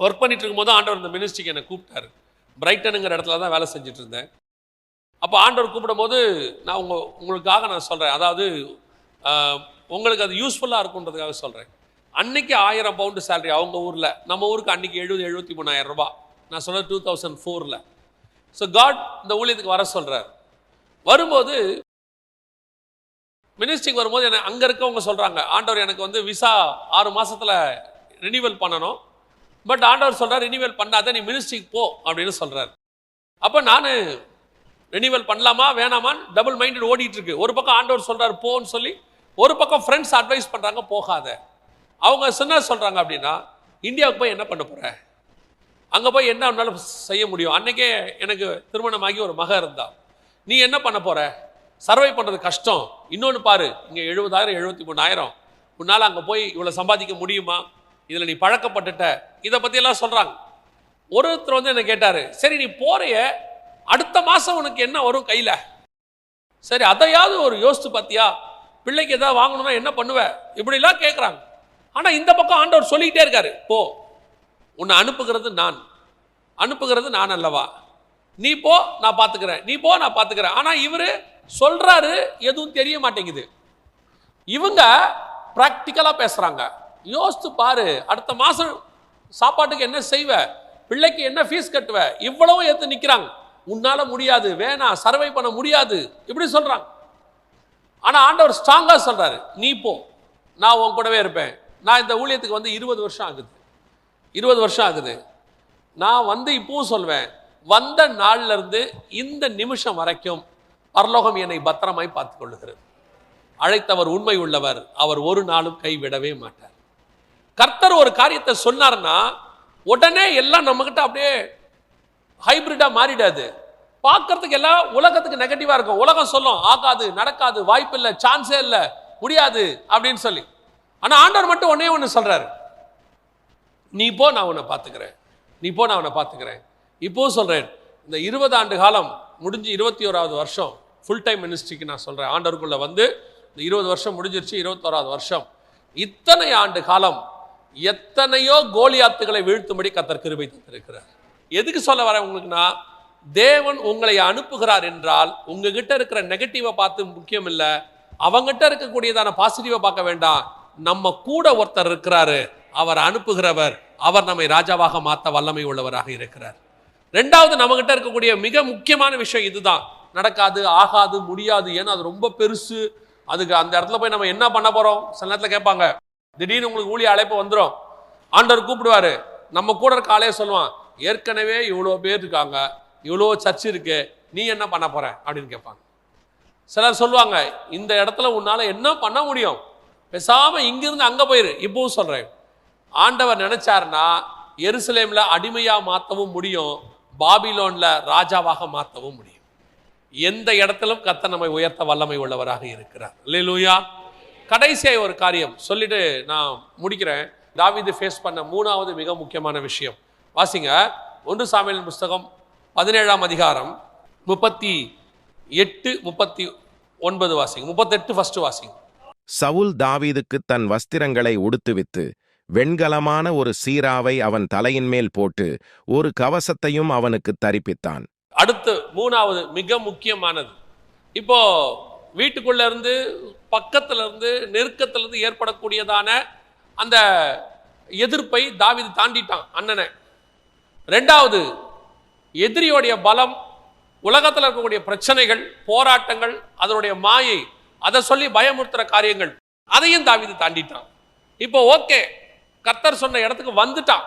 ஒர்க் பண்ணிட்டு இருக்கும்போது ஆண்டவர் இந்த மினிஸ்ட்ரிக்கு என்னை கூப்பிட்டாரு. பிரைட்டனுங்கிற இடத்துல தான் வேலை செஞ்சுட்டு இருந்தேன். அப்போ ஆண்டவர் கூப்பிடும்போது நான் உங்கள் உங்களுக்காக நான் சொல்கிறேன் அதாவது உங்களுக்கு அது யூஸ்ஃபுல்லாக இருக்குன்றதுக்காக சொல்கிறேன் அன்னைக்கு ஆயிரம் பவுண்டு சேலரி அவங்க ஊரில். நம்ம ஊருக்கு அன்னைக்கு எழுபது எழுபத்தி மூணாயிரம் ரூபா. நான் சொல்கிறேன் டூ தௌசண்ட் ஃபோரில் ஸோ காட் இந்த ஊழியத்துக்கு வர சொல்கிறார் வரும்போது மினிஸ்ட்ரிக்கு வரும்போது என்ன அங்கே இருக்கவங்க சொல்கிறாங்க ஆண்டவர் எனக்கு வந்து விசா ஆறு மாதத்தில் ரினிவல் பண்ணணும். பட் ஆண்டவர் சொல்கிறார் ரினிவல் பண்ணாத நீ மினிஸ்ட்ரிக்கு போ அப்படின்னு சொல்கிறார் அப்போ நான் ரினிவல் பண்ணலாமா வேணாமான்னு டபுள் மைண்டட் ஓடிட்டு இருக்கு. ஒரு பக்கம் ஆண்டவர் சொல்கிறார் போன்னு சொல்லி ஒரு பக்கம் ஃப்ரெண்ட்ஸ் அட்வைஸ் பண்ணுறாங்க போகாத. அவங்க சின்ன சொல்கிறாங்க அப்படின்னா இந்தியாவுக்கு போய் என்ன பண்ண போகிற அங்கே போய் என்ன உன்னால் செய்ய முடியும்? அன்னைக்கே எனக்கு திருமணமாகி ஒரு மக இருந்தா நீ என்ன பண்ண போகிற சர்வை பண்ணுறது கஷ்டம். இன்னொன்று பாரு இங்கே எழுபதாயிரம் எழுபத்தி மூணாயிரம். உன்னால் அங்கே போய் இவ்வளோ சம்பாதிக்க முடியுமா? இதில் நீ பழக்கப்பட்டுட்ட. இதை பற்றியெல்லாம் சொல்கிறாங்க ஒருத்தர் வந்து என்ன கேட்டார் சரி நீ போறைய அடுத்த மாதம் உனக்கு என்ன வரும் கையில்? சரி அதையாவது ஒரு யோசித்து பார்த்தியா பிள்ளைக்கு எதாவது வாங்கணும்னா என்ன பண்ணுவ? இப்படிலாம் கேட்குறாங்க ஆனால் இந்த பக்கம் ஆண்டவர் சொல்லிக்கிட்டே இருக்காரு. போ உன்னை அனுப்புகிறது நான். அனுப்புகிறது நான் அல்லவா? நீ போ நான் பார்த்துக்கிறேன் நீ போ நான் பார்த்துக்கிறேன் ஆனால் இவர் சொல்கிறாரு எதுவும் தெரிய மாட்டேங்குது. இவங்க ப்ராக்டிக்கலாக பேசுகிறாங்க யோசித்து பாரு அடுத்த மாதம் சாப்பாட்டுக்கு என்ன செய்வ? பிள்ளைக்கு என்ன ஃபீஸ் கட்டுவ? இவ்வளவும் ஏற்று நிற்கிறாங்க உன்னால் முடியாது வேணாம் சர்வை பண்ண முடியாது இப்படி சொல்கிறாங்க ஆனால் ஆண்டவர் ஸ்ட்ராங்காக சொல்கிறாரு நீ போ. நான் உன் கூடவே இருப்பேன். நான் இந்த ஊழியத்துக்கு வந்து இருபது வருஷம் ஆகுது. இருபது வருஷம் ஆகுது. நான் வந்து இப்பவும் சொல்வேன். வந்த நாள்ல இருந்து இந்த நிமிஷம் வரைக்கும் பரலோகம் என்னை பத்திரமாய் பார்த்து கொள்ளுகிறது அழைத்தவர் உண்மை உள்ளவர் அவர் ஒரு நாளும் கைவிடவே மாட்டார். கர்த்தர் ஒரு காரியத்தை சொன்னார்னா உடனே எல்லாம் நம்மகிட்ட அப்படியே ஹைபிரிடா மாறிடாது. பார்க்கறதுக்கு எல்லாம் உலகத்துக்கு நெகட்டிவா இருக்கும். உலகம் சொல்லும் ஆகாது நடக்காது வாய்ப்பு இல்லை சான்ஸே இல்லை முடியாது அப்படின்னு சொல்லி. ஆனா ஆண்டவர் மட்டும் ஒன்னே ஒன்று சொல்றாரு. நீ போ நான் உன்னை பார்த்துக்கிறேன். நீ போ நான் உன்னை பார்த்துக்கிறேன். இப்போ சொல்கிறேன் இந்த இருபது ஆண்டு காலம் முடிஞ்சு இருபத்தி ஓராவது வருஷம் ஃபுல் டைம் மினிஸ்ட்ரிக்கு நான் சொல்கிறேன் ஆண்டருக்குள்ளே வந்து இந்த இருபது வருஷம் முடிஞ்சிருச்சு இருபத்தோராவது வருஷம். இத்தனை ஆண்டு காலம் எத்தனையோ கோலியாத்துகளை வீழ்த்தும்படி கத்தர் கிருபை தந்திருக்கிறார். எதுக்கு சொல்ல வரேன் உங்களுக்குன்னா தேவன் உங்களை அனுப்புகிறார் என்றால் உங்ககிட்ட இருக்கிற நெகட்டிவை பார்த்து முக்கியம் இல்லை. அவங்ககிட்ட இருக்கக்கூடியதான பாசிட்டிவை பார்க்க வேண்டாம். நம்ம கூட ஒருத்தர் இருக்கிறாரு. அவர் அனுப்புகிறவர். அவர் நம்மை ராஜாவாக மாற்ற வல்லமை உள்ளவராக இருக்கிறார். ரெண்டாவது நம்மகிட்ட இருக்கக்கூடிய மிக முக்கியமான விஷயம் இதுதான். நடக்காது ஆகாது முடியாது. ஏன்னா அது ரொம்ப பெருசு. அதுக்கு அந்த இடத்துல போய் நம்ம என்ன பண்ண போறோம்? சில நேரத்தில் கேட்பாங்க. திடீர்னு உங்களுக்கு ஊழிய அழைப்பு வந்துடும் ஆண்டவர் கூப்பிடுவாரு. நம்ம கூட இருக்க ஆளே சொல்லுவான் ஏற்கனவே இவ்வளோ பேர் இருக்காங்க. இவ்வளோ சர்ச் இருக்கு. நீ என்ன பண்ண போற? அப்படின்னு கேட்பாங்க. சிலர் சொல்லுவாங்க இந்த இடத்துல உன்னால என்ன பண்ண முடியும்? பேசாம இங்கிருந்து அங்க போயிரு. இப்பவும் சொல்றேன். ஆண்டவர் நினைச்சாருன்னா எருசலேம்ல அடிமையா மாத்தவும் முடியும். பாபிலோன்ல ராஜாவாக மாற்றவும் முடியும். எந்த இடத்திலும் கத்த நம்மை உயர்த்த வல்லமை உள்ளவராக இருக்கிறார். லூயா கடைசியாக ஒரு காரியம். சொல்லிட்டு நான் முடிக்கிறேன். தாவிது ஃபேஸ் பண்ண மூணாவது மிக முக்கியமான விஷயம். வாசிங்க. ஒன்று சாமியல் புஸ்தகம் பதினேழாம் அதிகாரம் முப்பத்தி எட்டு முப்பத்தி ஒன்பது வாசிங்க. முப்பத்தெட்டு ஃபர்ஸ்ட் வாசிங்க. சவுல் தாவீதுக்கு தன் வஸ்திரங்களை உடுத்துவித்து வெண்கலமான ஒரு சீராவை அவன் தலையின் மேல் போட்டு ஒரு கவசத்தையும் அவனுக்கு தரிப்பித்தான். அடுத்து மூணாவது மிக முக்கியமானது. இப்போ வீட்டுக்குள்ள இருந்து பக்கத்துல இருந்து நெருக்கத்துல இருந்து ஏற்படக்கூடியதான அந்த எதிர்ப்பை தாவீது தாண்டிட்டான் அண்ணனை. ரெண்டாவது எதிரியோடைய பலம் உலகத்தில் இருக்கக்கூடிய பிரச்சனைகள் போராட்டங்கள் அதனுடைய மாயை அதை சொல்லி பயமுறுத்துற காரியங்கள் அதையும் தாவிது தாண்டிட்டான். இப்போ ஓகே கர்த்தர் சொன்ன இடத்துக்கு வந்துட்டான்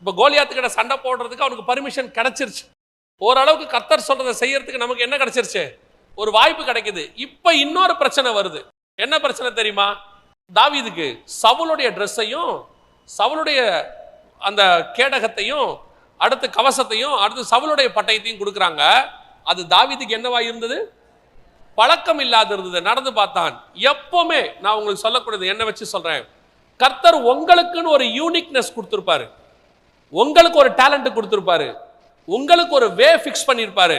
இப்போ கோலியாத்துக்கிட்ட சண்டை போடுறதுக்கு அவனுக்கு பர்மிஷன் கிடைச்சிருச்சு. ஓரளவுக்கு கர்த்தர் சொல்றதை செய்யறதுக்கு நமக்கு என்ன கிடைச்சிருச்சு? ஒரு வாய்ப்பு கிடைக்குது. இப்போ இன்னொரு பிரச்சனை வருது. என்ன பிரச்சனை தெரியுமா? தாவீதுக்கு சவுளுடைய ட்ரெஸ்ஸையும் சவுளுடைய அந்த கேடகத்தையும் அடுத்து கவசத்தையும் அடுத்து சவுளுடைய பட்டயத்தையும் கொடுக்குறாங்க. அது தாவீதுக்கு என்னவா இருந்தது? பழக்கம் இல்லாத இருந்தது. நடந்து பார்த்தான். எப்பவுமே நான் உங்களுக்கு சொல்லக்கூடியது என்ன வச்சு சொல்றேன். கர்த்தர் உங்களுக்குன்னு ஒரு யூனிக்னஸ் கொடுத்துருப்பாரு. உங்களுக்கு ஒரு டேலண்ட் கொடுத்துருப்பாரு. உங்களுக்கு ஒரு வே ஃபிக்ஸ் பண்ணியிருப்பாரு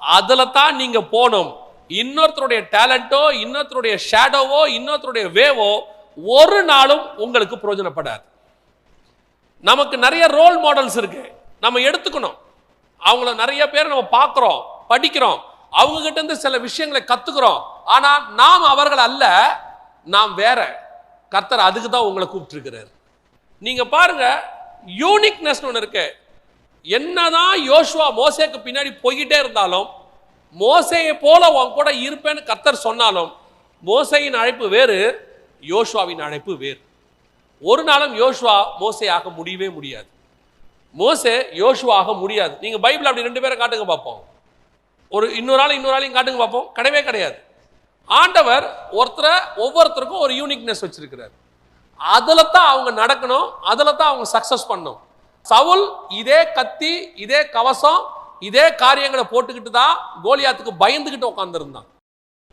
அதில் தான் நீங்கள் போகணும். இன்னொருத்தருடைய டேலண்ட்டோ இன்னொருத்தருடைய ஷேடோவோ இன்னொருத்தருடைய வேவோ ஒரு நாளும் உங்களுக்கு பிரயோஜனப்படாது. நமக்கு நிறைய ரோல் மாடல்ஸ் இருக்கு. நம்ம எடுத்துக்கணும். அவங்கள நிறைய பேர் நம்ம பார்க்குறோம் படிக்கிறோம். அவங்க கிட்ட இருந்து சில விஷயங்களை கத்துக்கிறோம். ஆனால் நாம் அவர்கள் அல்ல நாம் வேற. கர்த்தர் அதுக்கு தான் உங்களை கூப்பிட்டுருக்கிறார். நீங்கள் பாருங்கள் யூனிக்னஸ் ஒன்று இருக்கு. என்னதான் யோசுவா மோசேக்கு பின்னாடி போய்கிட்டே இருந்தாலும் மோசையை போல உன் கூட இருப்பேன்னு கர்த்தர் சொன்னாலும் மோசையின் அழைப்பு வேறு யோசுவாவின் அழைப்பு வேறு. ஒரு நாளும் யோசுவா மோசையாக ஆக முடியவே முடியாது. மோசே யோசுவா ஆக முடியாது. நீங்கள் பைபிள் அப்படி ரெண்டு பேரை காட்டுங்க பார்ப்போம். ஒரு இன்னொரு ஆள் இன்னொரு ஆளையும் காட்டுங்க பார்ப்போம். கிடையவே கிடையாது. ஆண்டவர் ஒருத்தரை ஒவ்வொருத்தருக்கும் ஒரு யூனிக்னஸ் வச்சிருக்கிறார். அதில் தான் அவங்க நடக்கணும் அதில் தான் அவங்க சக்ஸஸ் பண்ணணும். சவுல் இதே கத்தி இதே கவசம் இதே காரியங்களை போட்டுக்கிட்டு தான் கோலியாத்துக்கு பயந்துக்கிட்டு உட்காந்துருந்தான்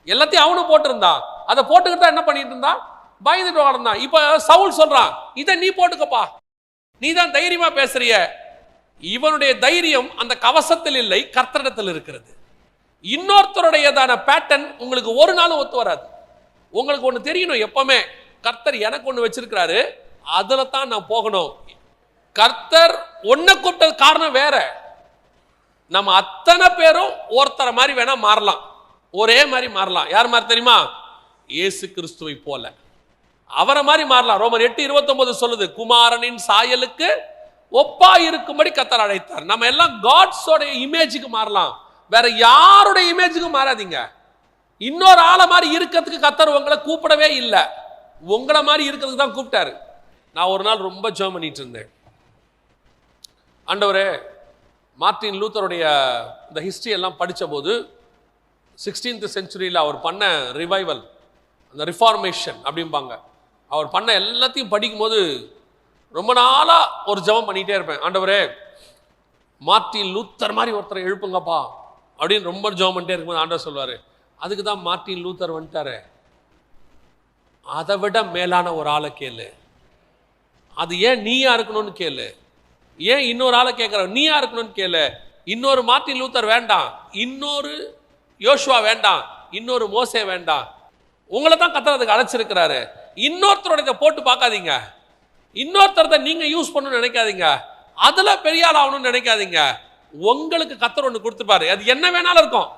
எல்லாத்தையும் அவனும் போட்டிருந்தான். அதை போட்டுக்கிட்டு தான் என்ன பண்ணிட்டு இருந்தான்? பயந்துட்டு உட்கார்ந்தான் இப்போ சவுல் சொல்றான் இதை நீ போட்டுக்கப்பா. நீ தான் தைரியமா பேசுறிய. இவனுடைய தைரியம் அந்த கவசத்தில் இல்லை கர்த்தரிடத்தில் இருக்கிறது. இன்னொருத்தருடையதான பேட்டர்ன் உங்களுக்கு ஒரு நாளும் ஒத்து வராது. உங்களுக்கு ஒன்று தெரியணும் எப்பவுமே. கர்த்தர் எனக்கு ஒன்று வச்சிருக்கிறாரு. அதில் தான் நான் போகணும். கர்த்தர் ஒன்றை கூப்பிட்டது காரணம் வேற. நம்ம அத்தனை பேரும் ஒருத்தரை மாதிரி வேணா மாறலாம். ஒரே மாதிரி மாறலாம். யார் மாதிரி தெரியுமா? இயேசு கிறிஸ்துவை போல. அவரை மாதிரி மாறலாம். ரோமர் எட்டு இருபத்தொன்பது சொல்லுது குமாரனின் சாயலுக்கு ஒப்பா இருக்கும்படி கத்தர் அழைத்தார். நம்ம எல்லாம் காட்ஸோட இமேஜுக்கு மாறலாம். வேற யாருடைய இமேஜுக்கும் மாறாதீங்க. இன்னொரு ஆளை மாதிரி இருக்கிறதுக்கு கத்தர் உங்களை கூப்பிடவே இல்லை. உங்களை மாதிரி இருக்கிறதுக்கு தான் கூப்பிட்டாரு. நான் ஒரு நாள் ரொம்ப ஜெபம் பண்ணிட்டு இருந்தேன். ஆண்டவரே மார்ட்டின் லூத்தருடைய இந்த ஹிஸ்ட்ரி எல்லாம் படித்த போது சிக்ஸ்டீன்த் செஞ்சுரியில் அவர் பண்ண ரிவைவல் அந்த ரிஃபார்மேஷன் அப்படிம்பாங்க. அவர் பண்ண எல்லாத்தையும் படிக்கும்போது ரொம்ப நாளாக ஒரு ஜபம் பண்ணிகிட்டே இருப்பேன். ஆண்டவரே மார்ட்டின் லூத்தர் மாதிரி ஒருத்தரை எழுப்புங்கப்பா. அப்படின்னு ரொம்ப ஜோம் பண்ணிட்டே இருக்கும்போது ஆண்டவர் சொல்வார். அதுக்கு தான் மார்ட்டின் லூத்தர் வந்துட்டாரு. அதை விட மேலான ஒரு ஆளை கேளு. அது ஏன் நீயா இருக்கணும்னு கேளு. ஏன் இன்னொரு ஆளை கேட்குற நீயா இருக்கணும்னு கேளு. இன்னொரு மார்ட்டின் லூத்தர் வேண்டாம். இன்னொரு யோசுவா வேண்டாம். இன்னொரு மோசே வேண்டாம். உங்களை தான் கத்துறதுக்கு அழைச்சிருக்கிறாரு. இன்னொருத்தரோட இதை போட்டு பார்க்காதீங்க. இன்னொருத்தரத்தை நீங்கள் யூஸ் பண்ணணும்னு நினைக்காதீங்க. அதில் பெரிய ஆள் ஆகணும்னு நினைக்காதீங்க. உங்களுக்கு கத்தர் ஒன்று கொடுத்துருப்பாரு அது என்ன வேணாலும் இருக்கும்.